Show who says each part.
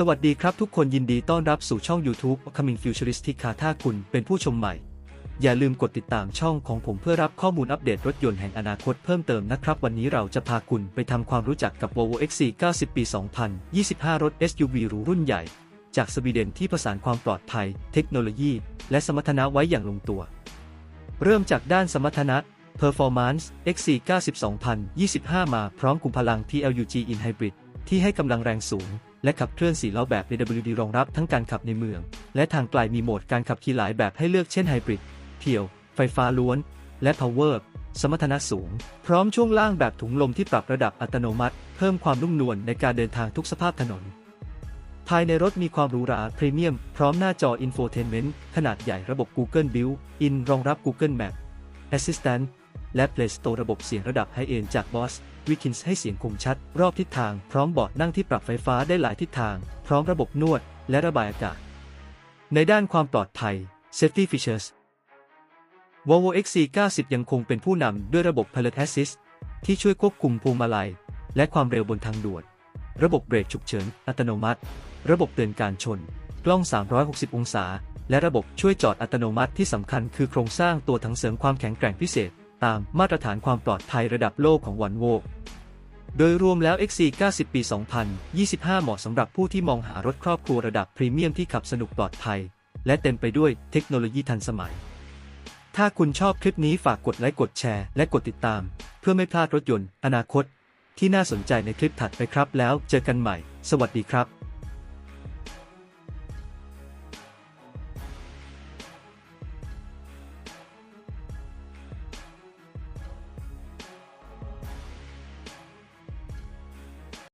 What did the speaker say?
Speaker 1: สวัสดีครับทุกคนยินดีต้อนรับสู่ช่อง YouTube Coming Futuristic ค่ะถ้าคุณเป็นผู้ชมใหม่ อย่าลืมกดติดตามช่องของผมเพื่อรับข้อมูลอัปเดตรถยนต์แห่งอนาคตเพิ่มเติมนะครับ วันนี้เราจะพาคุณไปทำความรู้จักกับ Volvo XC90 ปี 2025 รถ SUV หรูรุ่นใหญ่ จากสวีเดนที่ผสานความปลอดภัย เทคโนโลยี และสมรรถนะไว้อย่างลงตัว เริ่มจากด้านสมรรถนะ Performance XC90 2025 มาพร้อมกลุ่มพลัง PLUG In Hybrid ที่ให้กำลังแรงสูง และขับเคลื่อน4ล้อแบบ AWD รองรับทั้งการขับในเมือง และทางไกลมีโหมดการขับขี่หลายแบบให้เลือกเช่นไฮบริดเพียว ไฟฟ้าล้วน และ Power สมรรถนะสูง พร้อมช่วงล่างแบบถุงลมที่ปรับระดับอัตโนมัติ เพิ่มความนุ่มนวลในการเดินทางทุกสภาพถนน ภายในรถมีความหรูหราพรีเมียม พร้อมหน้าจอ Infotainment ขนาดใหญ่ระบบ Google Built-in รองรับ Google Map Assistant และ Play Store ระบบเสียงระดับไฮเอ็นจาก Boss Wilkins ให้เสียงคมชัด รอบทิศทางพร้อมเบาะนั่งที่ปรับไฟฟ้าได้หลายทิศทาง พร้อมระบบนวดและระบายอากาศ ในด้านความปลอดภัย Safety Features Volvo XC90 ยังคงเป็นผู้นำด้วยระบบ Pilot Assist ที่ช่วยควบคุมพวงมาลัย และความเร็วบนทางด่วน ระบบเบรกฉุกเฉิน อัตโนมัติ ระบบเตือนการชน กล้อง 360 องศา และระบบช่วยจอดอัตโนมัติที่สำคัญคือโครงสร้างตัวถังเสริมความแข็งแกร่งพิเศษ ตามมาตรฐานความปลอดภัยระดับโลกของวันโวโดยรวมแล้ว XC90 ปี 2025 เหมาะสำหรับผู้ที่มองหารถครอบครัวระดับพรีเมียมที่ขับสนุกปลอดภัย และเต็มไปด้วยเทคโนโลยีทันสมัย ถ้าคุณชอบคลิปนี้ฝากกดไลค์กดแชร์และกดติดตาม เพื่อไม่พลาดรถยนต์ อนาคต ที่น่าสนใจในคลิปถัดไปครับแล้วเจอกันใหม่ สวัสดีครับ